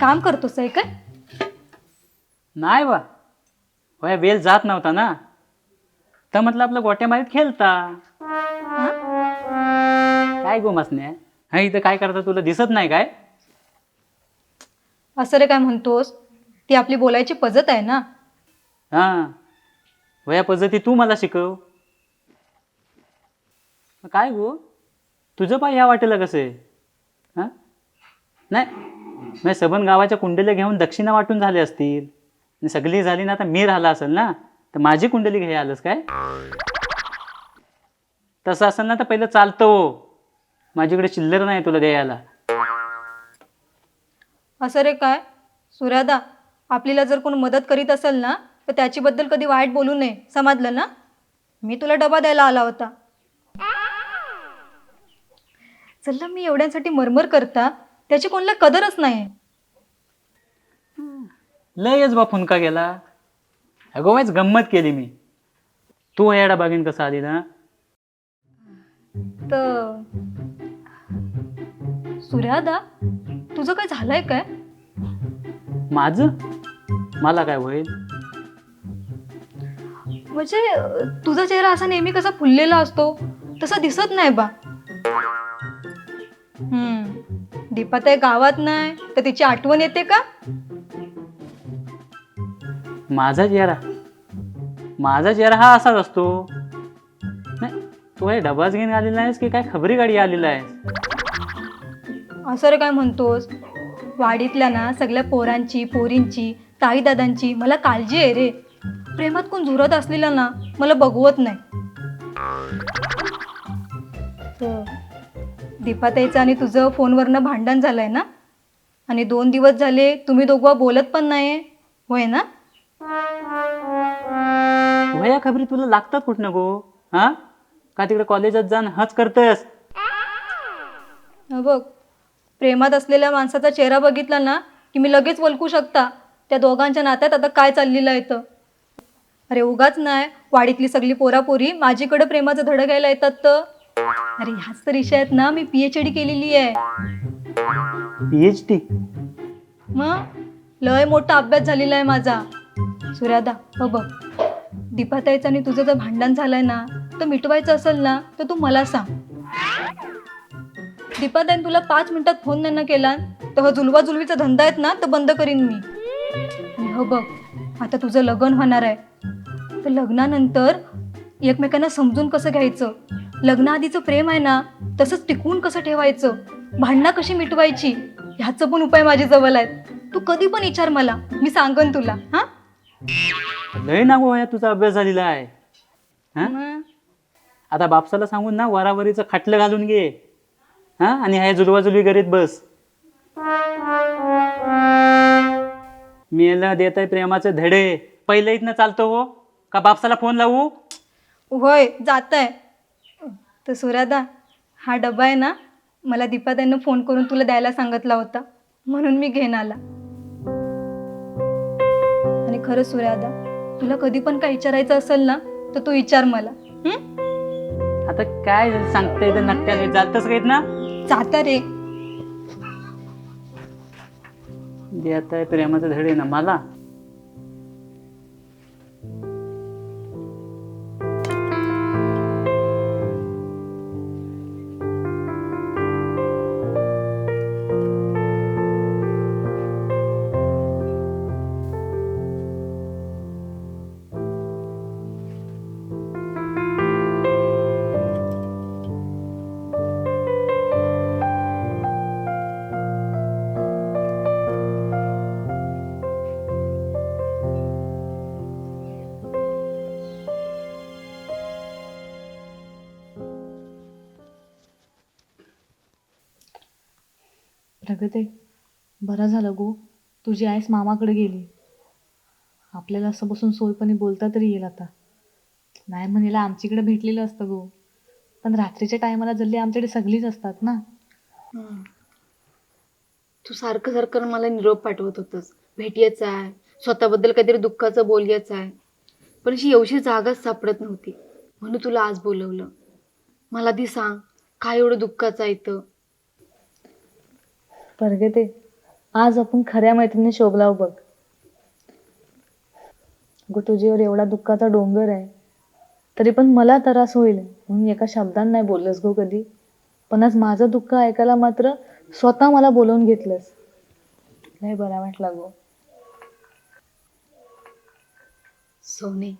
काम करतोस आहे काय नाही बा. होय वेल जात नव्हता ना. तर म्हटलं आपलं गोट्या मारीत खेळता? काय गोमासने हा इथं काय करता तुला दिसत नाही काय? असं रे काय म्हणतोस? ती आपली बोलायची पद्धत आहे ना? हां. वया पद्धती तू मला शिकव. काय गो? तुझं पाय ह्या वाटेला कसं आहे? हां? नाही. म्हणजे सबन गावाच्या कुंडल्या घेऊन दक्षिणा वाटून झाले असतील. सगळी झाली ना आता मी राहिला असेल ना तर माझी कुंडली घ्याय आलंस काय? तसं असेल ना तर पहिलं चालतं हो. माझ्याकडे चिल्लर नाही तुला द्यायला. असं रे काय? सुरादा आपल्याला जर कोण मदत करीत असेल ना तर त्याच्याबद्दल कधी वाईट बोलू नये. समजलं ना? मी तुला डबा द्यायला आला होता. चल मी एवढ्यांसाठी मरमर करता. त्याची कोणाला कदरच नाही. लयच बा फुनका गेला अगो वाईच गंमत केली मी. तू याडा बागेन कसा आली ना? तर सूर्यादा तुझं काय झालंय काय? माझं? मला काय होईल? म्हणजे तुझा चेहरा असा नेहमी कसा फुललेला असतो तसा दिसत नाही बा. हम्म. दीपात आहे गावात नाही तर तिची आठवण येते का? माझा चेहरा. माझा चेहरा हा असाच असतो. नाही तू हे डबाच घेऊन आलेला आहेस की काय खबरी गाडी आलेला आहेस? असं रे काय म्हणतोस? वाडीतल्या ना सगळ्या पोरांची पोरींची ताईदादांची मला काळजी आहे रे. प्रेमात कोण झुरत असलेलं ना मला बघवत नाही. दीपाताईचं आणि तुझं फोनवरनं भांडण झालंय ना? आणि दोन दिवस झाले तुम्ही दोघं बोलत पण नाही होय ना? वया खबरी तुला लागतात कुठनं गो? हा? का तिकडे कॉलेजात जाण हच करतस? हा बघ प्रेमात असलेल्या माणसाचा चेहरा बघितला ना की मी लगेच ओळखू शकता त्या दोघांच्या नात्यात आता काय चाललेलं आहे तर अरे उगाच नाही वाडीतली सगळी पोरापोरी माझीकडे प्रेमाचं धडं घ्यायला येतात तर? अरे ह्याच तर विषयात ना मी पी एच डी केलेली आहे. पी एच डी मग? लय मोठा अभ्यास झालेला आहे माझा. सूर्यादा हो बघ. दीपाताईचं आणि तुझं जर भांडण झालंय ना तर मिटवायचं असेल ना तर तू मला सांग. दीपाताईन तुला पाच मिनिटात फोन नाही ना केला तर हा जुलवा जुलवीचा धंदा आहेत ना तर बंद करीन मी. आणि हो बघ आता तुझं लग्न होणार आहे. तर लग्नानंतर एकमेकांना समजून कसं घ्यायचं? लग्नाआधीचं प्रेम आहे ना तसंच टिकवून कसं ठेवायचं? भांडणं कशी मिटवायची? ह्याचं पण उपाय माझी जवळ आहेत. तू कधी पण विचार मला मी सांगन तुला हा? लय ना गो वया तुझा अभ्यास झालेला आहे. हा? मग? आता बापसाला सांगून ना वरावरीचं खाटलं घालून घे. हा? आणि ह्या जुलवाजुलवी करीत बस. मी याला देत आहे प्रेमाचे धडे. पहिले इथनं चालतो हो. का बापसाला फोन लावू? होय जात आहे तर सुरादा हा डबा आहे ना मला दीपाताईनं फोन करून तुला द्यायला सांगितला होता. म्हणून मी घेऊन आला. आणि खरं सुरादा तुला कधी पण काय विचारायचं असेल ना तर तू विचार मला. हं? आता काय सांगते ते नट्ट्याला जातच काहीत ना? जाता रे. देत आहे प्रेमाचे धडे ना मला? ते. बरं झालं गो. तुझी आईस मामाकडे गेली. आपल्याला असं बसून सोयपणे बोलता तरी येईल आता. नाही म्हणेला आमच्याकडे भेटलेलं असतं गो. पण रात्रीच्या टायमाला जल्ली आमच्याकडे सगळीच असतात ना. तू सारखं सारखं मला निरोप पाठवत होतंस. भेटायचं आहे. स्वतःबद्दल काहीतरी दुःखाचं बोलायचं आहे. पण अशी एवढी जागाच सापडत नव्हती. म्हणून तुला आज बोलवलं. मला ती सांग. काय एवढं दुःखाचं आहे इथं? परगते आज आपण खऱ्या मैत्रिणी शोभलाव बघ. अगं तुझ्यावर एवढा दुःखाचा डोंगर आहे तरी पण मला त्रास होईल म्हणून एका शब्दांना नाही बोललंस गो कधी. पण आज माझं दुःख ऐकायला मात्र स्वतः मला बोलवून घेतलंस. नाही बरा वाटला गो. सोने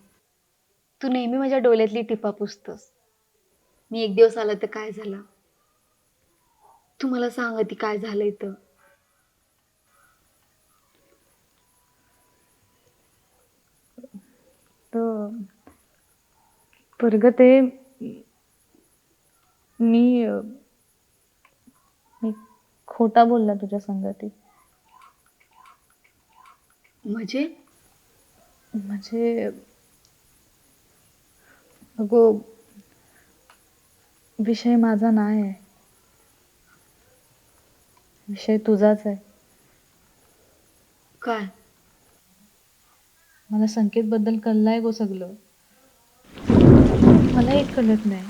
तू नेहमी माझ्या डोळ्यातली टिपा पुसतोस. मी एक दिवस आला तर काय झालं? तू मला सांग आधी काय झालंय तर तर परगते मी मी खोटा बोलला तुझ्या संगती. म्हणजे? म्हणजे अगो विषय माझा नाही आहे विषय तुझाच आहे. काय? मला संकेतबद्दल कळलं आहे गो सगळं. मला एक कळत नाही.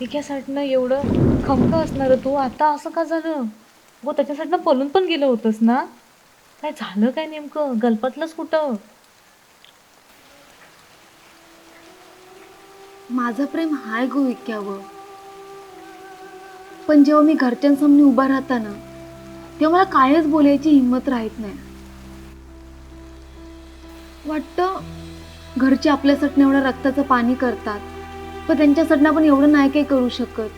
एकासाठीनं एवढं खमका असणार तू? आता असं का झालं? गो त्याच्यासाठीनं पळून पण गेलं होतंस ना? काय झालं काय नेमकं? गलपतलंच कुठं? माझं प्रेम हाय गो विक्यावर पण जेव्हा मी घरच्यांसामने उभा राहता ना तेव्हा मला कायच बोलायची हिंमत राहत नाही. वाटतं घरचे आपल्यासाठी एवढं रक्ताचं पाणी करतात पण त्यांच्यासाठी आपण एवढं नाही काही करू शकत.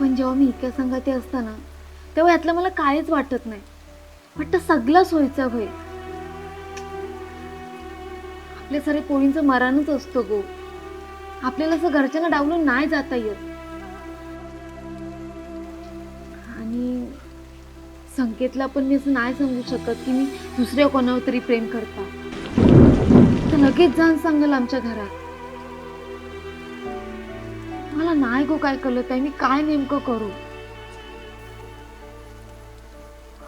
पण जेव्हा मी इतक्या संगाती असताना तेव्हा यातलं मला कायच वाटत नाही. वाटतं सगळं सोयीचा होईल. आपल्या सारे पोळींचं मरणच असतो गो. आपल्याला असं घरच्यांना डावलून नाही जाता येत. संकेतला पण मी असं नाही सांगू शकत की मी दुसऱ्या कोणावर तरी प्रेम करता. तर लगेच जाऊन सांगल आमच्या घरात. मला नाही गो काय कळत आहे मी काय नेमकं करू?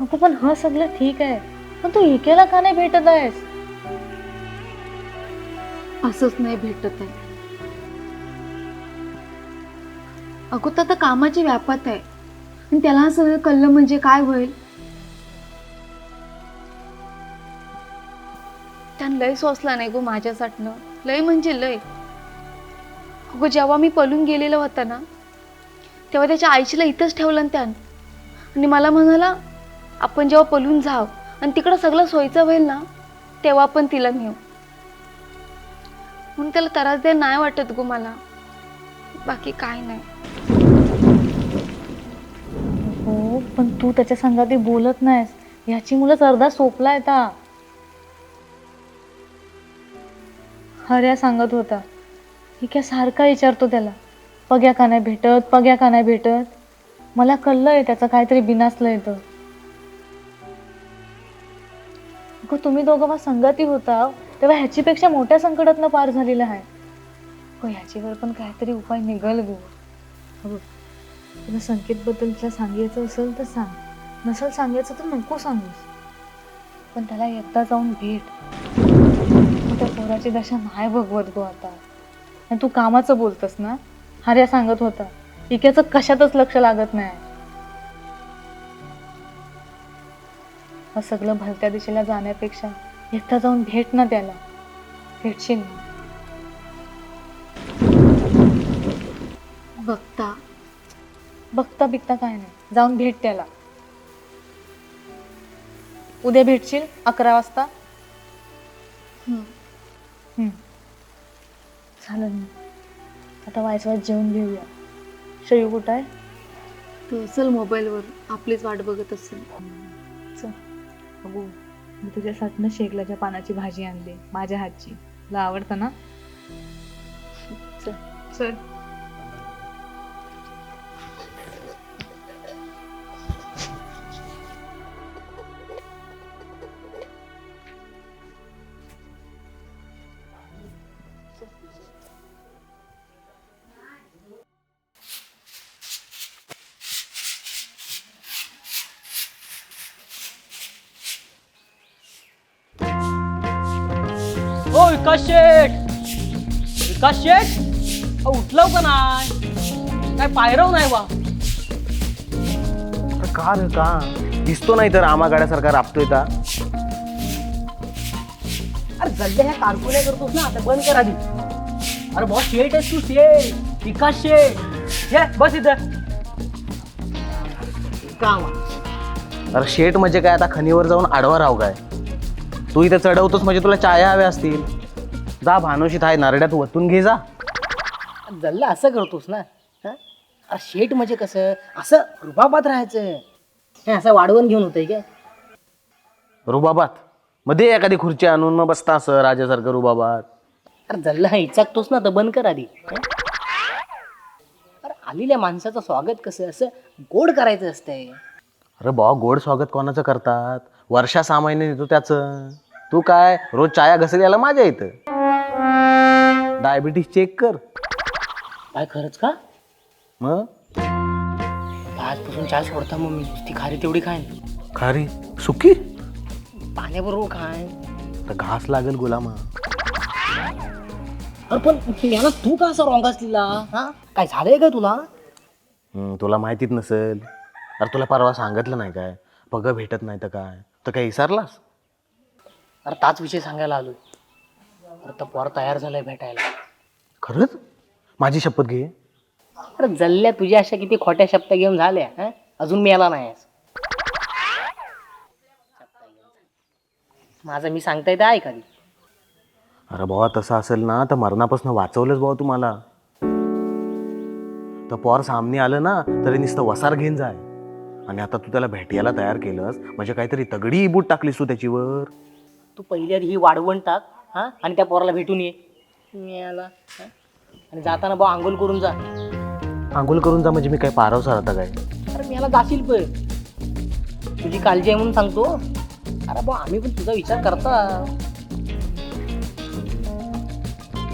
अगं पण हा सगळं ठीक आहे पण तू एकेला का नाही भेटत आहेस? असंच नाही भेटत आहे. अगो तर कामाची व्यापात आहे. आणि त्याला सगळं कळलं म्हणजे काय होईल? त्यानं लय सोसला नाही गो माझ्यासाठनं. लय म्हणजे लय. अगो जेव्हा मी पळून गेलेलं होता ना तेव्हा त्याच्या आईशीला इथंच ठेवलं ना त्यानं. आणि मला म्हणाला आपण जेव्हा पळून जाव आणि तिकडं सगळं सोयीचं होईल ना तेव्हा पण तिला नेऊ. म्हणून त्याला त्रास द्यायला नाही वाटत गो मला. बाकी काय नाही. पण तू त्याच्या संघात बोलत नाहीस. ह्याची मुलंच अर्धा सोपला आता हर्या सांगत होता. ही काय सारखा विचारतो त्याला. पग्या का नाही भेटत पग्या का नाही भेटत? मला कळलंय त्याचं काहीतरी बिनासलं येतं अगं तुम्ही दोघं मग संगती होता. तेव्हा ह्याचीपेक्षा मोठ्या संकटातनं पार झालेलं आहे. हो ह्याच्यावर पण काहीतरी उपाय निघल गो. तुला संकेतबद्दल तिला सांगायचं असेल तर सांग. नसेल सांगायचं तर नको सांगूस. पण त्याला एकदा जाऊन भेट. त्या पोराची दशा नाही भगवत गो आता. आणि तू कामाचं बोलतस ना? हर्या सांगत होता. इक्याचं कशातच लक्ष लागत नाही. मग सगळं भलत्या दिशेला जाण्यापेक्षा एकदा जाऊन भेट ना त्याला. भेटशील. ना बघता. बघता बिकता काय नाही. जाऊन भेट त्याला. उद्या भेटशील अकरा वाजता? हम्म. हम्म. चालेल ना. आता वायस वायस जेवून घेऊया. शयू कुठं आहे? तो असेल मोबाईलवर आपलीच वाट बघत असेल. चल. बघू मी तुझ्यासाठी ना शेकलाच्या पानाची भाजी आणली माझ्या हातची. तुला आवडतं ना? चल. ओ विकास शेठ विकास शेठ अहो, उठलाव का नाही काय पायरव नाही वा का रे का दिसतो नाही तर आमा गाड्यासारखा राबतोय का अरे सध्या ह्या कारकुल्या करतोस ना आता बंद कर आधी. अरे बॉस शेट आहेस तू शेट विकास शेट ये बस इथं. काम अरे शेट म्हणजे काय? आता खनीवर जाऊन आडवा राव काय? तू इथे चढवतोस म्हणजे तुला चाया हव्या असतील. जा भानोशीत आहे नारड्यात वतून घे जा. जल्ला असं करतोस ना हं? अरे शेट म्हणजे कसं? असं रुबाबात राहायचं. हे असं वाढवून घेऊन होतंय काय? रुबाबात? मध्ये एखादी खुर्ची आणून मग बसता असं राजासारखं रुबाबात. अरे जल्ला इचाकतोस ना तर बंद कर आधी हं? अरे आलेल्या माणसाचं स्वागत कसं? असं गोड करायचं असतंय. अरे भावा गोड स्वागत कोणाचं करतात? वर्षा सहा महिने देतो त्याचं. तू काय रोज चाया घसेल याला माझ्या इथं? डायबिटीस चेक कर. काय खरंच का? मग? आजपासून चाय सोडता मग मी. ती खारी तेवढी खाईन. खारी? सुकी? पाण्याबरोबर खाईन. तर घास लागेल गुलामा. अरे पण याला तू का असा रॉंग असलेला? हा? काय झालंय का तुला? हम्म, तुला माहितीच नसेल. अरे तुला परवा सांगितलं नाही काय? पग भेटत नाही तर काय? तर काय विसरलास? अरे ताच विषय सांगायला आलोय. अरे तर पोर तयार झालाय भेटायला. खरंच? माझी शपथ घे. अरे जल्ल्या तुझ्या अशा किती खोट्या शब्द घेऊन झाल्या हं? अजून मिळाला नाही माझं मी सांगता येतं आहे कधी अरे भावा तसं असेल ना तर मरणापासून वाचवलंच भावा तुम्हाला. तर पोर सामने आलं ना तरी नुसतं वसार घेऊन जाय. आणि आता तू त्याला भेटायला तयार केलंस म्हणजे काहीतरी तगडी बूट टाकलीस तू त्याच्यावर तू पहिली आधी ही वाढवण टाक हा? आणि त्या पोराला भेटून ये. मिळाला. हं? आणि जाताना बा आंघोळ करून जा. आंघोळ करून जा म्हणजे मी काय पारवसार आता काय? अरे मी याला जाशील पण. तुझी काळजी आहे म्हणून सांगतो. अरे बा आम्ही पण तुझा विचार करता.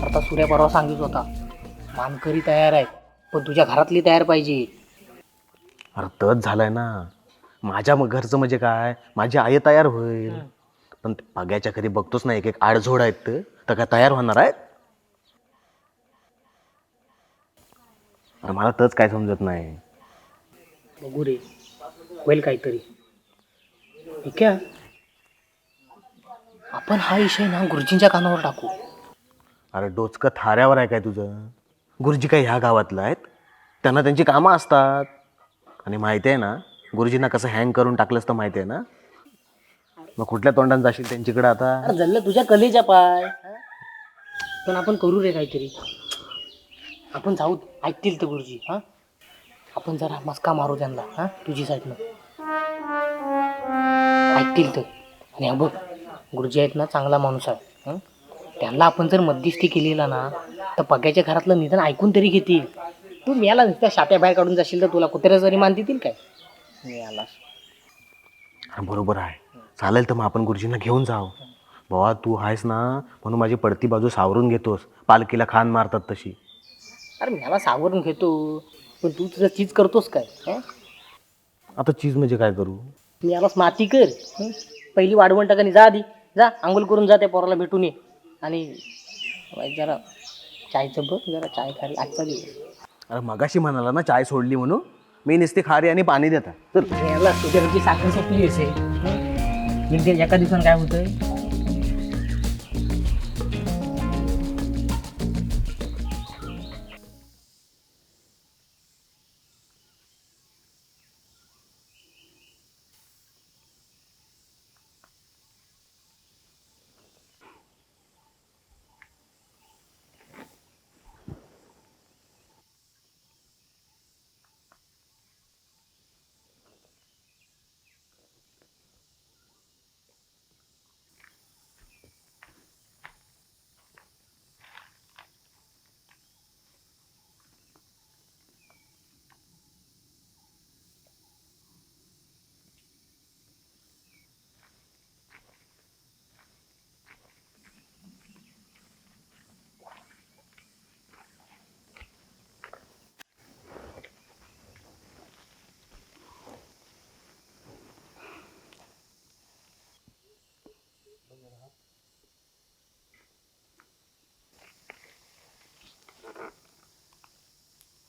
आता सूर्या परवा सांगित होता मानकरी तयार आहेत पण तुझ्या घरातली तयार पाहिजे. अरे तच झालाय ना. माझ्या म- घरचं म्हणजे काय? माझी आई तयार होईल. पण ते पग्याच्या कधी बघतोच ना एक एक आडझोड आहेत तर. तर काय तयार होणार आहेत? अरे मला तच काय समजत नाही. बघू रे. होईल काहीतरी. ठीक आहे आपण हा विषय ना गुरुजींच्या कानावर टाकू. अरे डोचकं थाऱ्यावर आहे काय तुझं? गुरुजी काय ह्या गावातलं आहेत? त्यांना त्यांची कामं असतात. आणि माहिती आहे ना गुरुजींना कसं हँग करून टाकलंस तर माहिती आहे ना? मग कुठल्या तोंडाने जाशील त्यांच्याकडे आता? अरे जल्लं तुझ्या कलेच्या पाय. पण आपण करू रे काहीतरी. आपण जाऊ ऐकतील तर गुरुजी हा? आपण जरा मस्का मारू त्यांना हा? तुझी साईडनं. ऐकतील तर. आणि हा बघ गुरुजी आहेत ना चांगला माणूस आहे हं? त्यांना आपण जर मध्यस्थी केलेला ना तर पग्याच्या घरातलं निदान ऐकून तरी घेतील. तू मिळाला नुसत्या शाप्या बाहेर काढून जाशील तर तुला कुत्र्या जरी मान देतील काय? मिळाला हा, बरोबर आहे. चालेल तर मग आपण गुरुजींना घेऊन जाऊ. बाबा तू आहेस ना म्हणून माझी पडती बाजू सावरून घेतोस. पालखीला खान मारतात तशी. अरे मला सावरून घेतो. पण तू तुझं चीज करतोस काय? हं? आता चीज म्हणजे काय करू? मी यालाच माती कर. हं? पहिली वाढवण टाका आणि जा आधी. जा आंघोळ करून जा त्या पोराला भेटून ये. आणि जरा चायचं बघ जरा चाय खाली आजचा दिवस. अरे मगाशी म्हणाला ना चाय सोडली म्हणून. मी नुसती खारी आणि पाणी देता तर याला तुझ्या साखर सोपली असेल एका दिवसानं काय होतंय?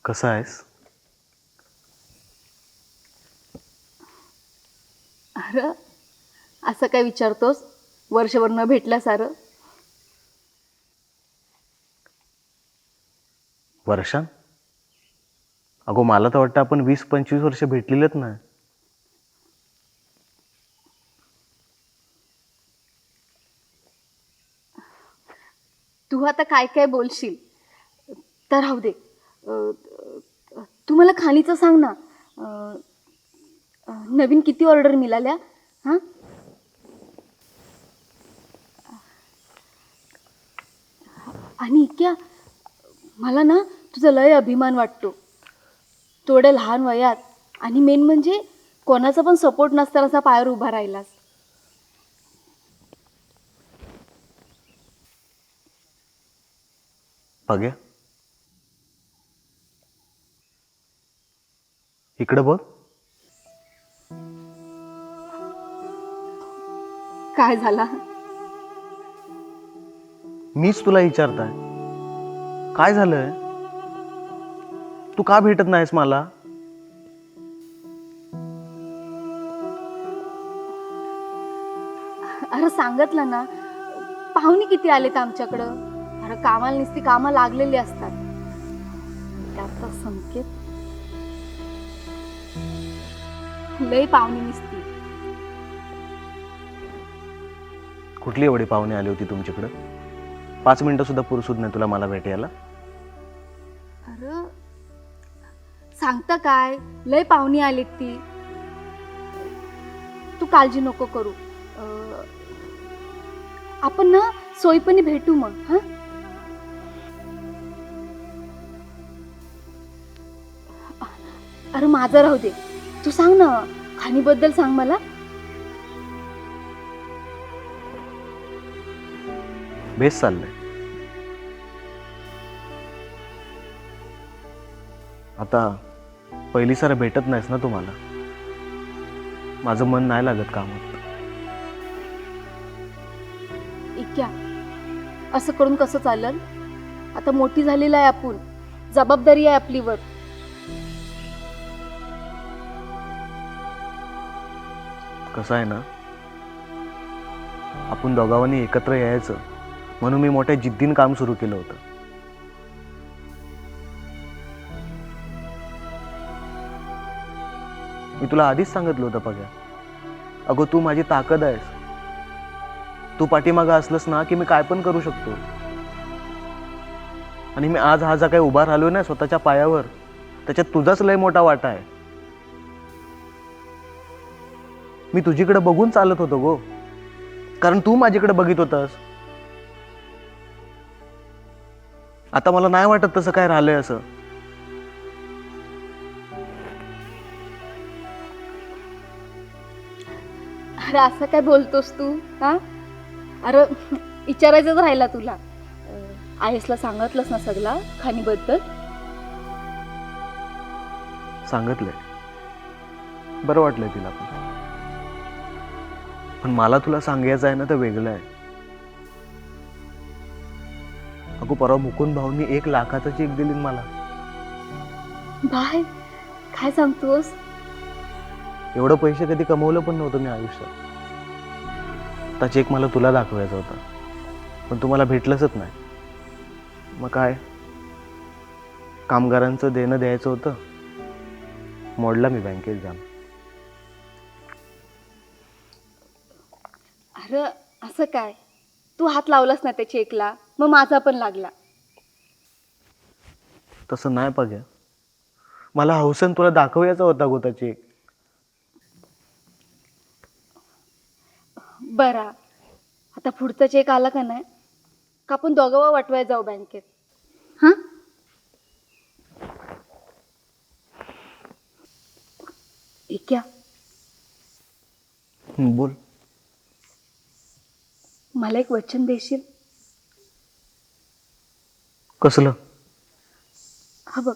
कसं आहेस? असं काय विचारतोस? वर्षभर न भेटल्या सारं वर्षा? अगो मला तर वाटतं आपण वीस पंचवीस वर्ष भेटलेलेच ना तू आता काय काय बोलशील? तर राहू दे. अं, तू मला खाणीचं सांग ना. अं, अं, नवीन किती ऑर्डर मिळाल्या? हां? आणि इतक्या मला ना तुझा लय अभिमान वाटतो. थोड्या लहान वयात आणि मेन म्हणजे कोणाचा पण सपोर्ट नसताना असा पायावर उभा राहिलास. बघ्या इकडं बघ. काय झाला? मीच तुला विचारताय. काय झालंय? तू का भेटत नाहीस मला? अरे सांगितलं ना पाहुणे किती आलेत आमच्याकडं? अरे कामाला नुसती कामं लागलेली असतात. त्याचा संकेत लय पाहुणे निसती. कुठली एवढी पाहुणे आली होती तुमच्याकडं? पाच मिनिटं सुद्धा पुरसूद नाही तुला मला भेटायला अरे सांगता काय? लय पाहुणी आलीत ती. तू काळजी नको करू. अं, आपण ना सोयीपणी भेटू मग हा? अरे माझं राहू दे. तू सांग ना खाणीबद्दल सांग मला. बेस चाललंय. आता पहिली सारं भेटत नाहीस ना तुम्हाला? माझं मन नाही लागत कामात. इक्या असं करून कसं चालल? आता मोठी झालेलं आहे आपण जबाबदारी आहे आपलीवर. कसं आहे ना आपण दोघांनी एकत्र यायचं म्हणून मी मोठ्या जिद्दीनं काम सुरू केलं होतं. मी तुला आधीच सांगितलं होतं बघा अगो तू माझी ताकद आहेस. तू पाठीमागं असलंस ना की मी काय पण करू शकतो. आणि मी आज हा जा काही उभा राहिलो ना स्वतःच्या पायावर त्याच्यात तुझाच लय मोठा वाटा आहे. मी तुझीकडे बघून चालत होतो गो. कारण तू माझीकडे बघित होतास. आता मला नाही वाटत तसं काय राहिलंय असं. अरे असं काय बोलतोस तू हा? अरे विचारायचंच राहिला तुला. आयसला सांगितलंस ना सगळा खाणीबद्दल? सांगितलंय. बरं वाटलंय तिला पण. पण मला तुला सांगायचं आहे ना तर वेगळं आहे. अगो परवा मुकुंद भाऊनी एक लाखाचा चेक दिली न मला. बाय काय सांगतोस? एवढं पैसे कधी कमवलं पण नव्हतं मी आयुष्यात. त्या चेक मला तुला दाखवायचा होता. पण तुम्हाला भेटलंच नाही. मग काय? कामगारांचं देणं द्यायचं होतं. मोडला मी बँकेत जाऊन. अरे असं काय? तू हात लावलास ना त्या चेकला मग माझा पण लागला. तसं नाही बघ्या मला हौसन तुला दाखवायचा होता गोता चेक बरा. आता पुढचा चेक आला का नाही? का आपण दोघं वाटवाय जाऊ बँकेत? हां? इक्या बोल. मला एक वचन देशील? कसलं? हा बघ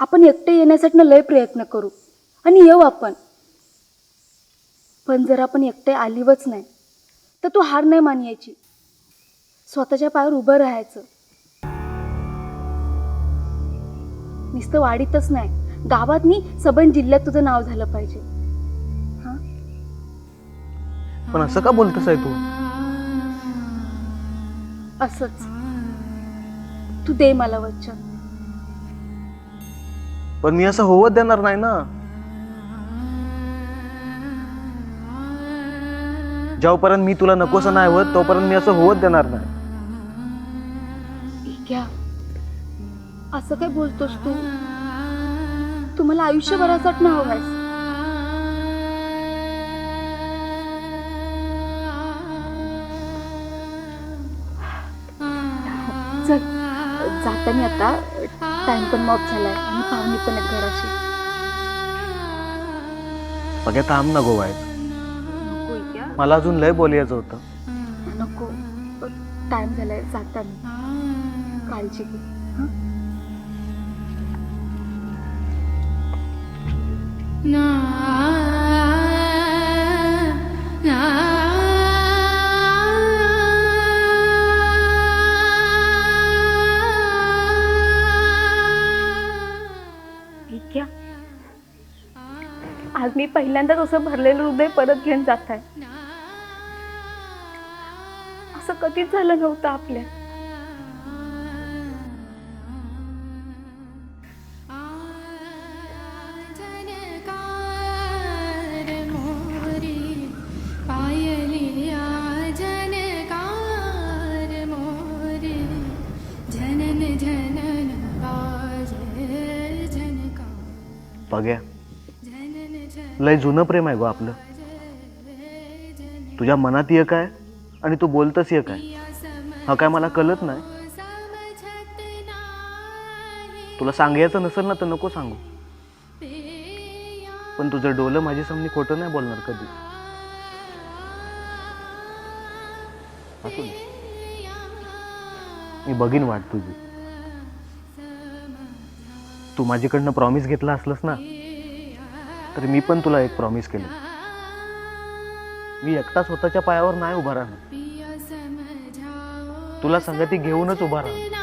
आपण एकटे येण्यासाठी लय प्रयत्न करू आणि येऊ आपण. पण जर आपण एकटे आलीवच नाही तर तू हार नाही मानायची. स्वतःच्या पायावर उभं राहायचं. नुसतं वाढीतच नाही गावात मी सबन जिल्ह्यात तुझं नाव झालं पाहिजे. हा? पण असं का बोलतस आहे तू? असंच. तू दे मला वचन. पण मी असं होवत देणार नाही ना. जेव्हापर्यंत मी तुला नकोसं नाही होत तोपर्यंत मी असं होवत देणार नाही. असं काय बोलतोस तू? तू मला आयुष्यभरासाठी ना हवायस टाइम पण मॉप झालाय. आणि पाहुणे पण आहेत घराशी. बघा थांब ना गोवा नको इक्या मला अजून लय बोलायचं होतं. नको. टाइम झालाय जाता मी काळजी घे. हं? ठीक पहिल्यांदाच असं भरलेलं हृदय परत घेऊन जात आहे. असं कधीच झालं नव्हतं आपल्या. जनकार लय जुनं प्रेम आहे गो आपलं. तुझ्या मनात ये काय आणि तू बोलतस ये काय हा काय मला कळत नाही. तुला सांगायचं नसेल ना तर नको सांगू. पण तुझं डोलं माझी समनी खोटं नाही बोलणार कधी. असू मी बघीन वाट तुझी. तू माझ्याकडनं प्रॉमिस घेतला असलंस ना तर मी पण तुला एक प्रॉमिस केलं. मी एकटा स्वतःच्या पायावर नाही उभा राहणार. तुला संगती घेऊनच उभा राहणार.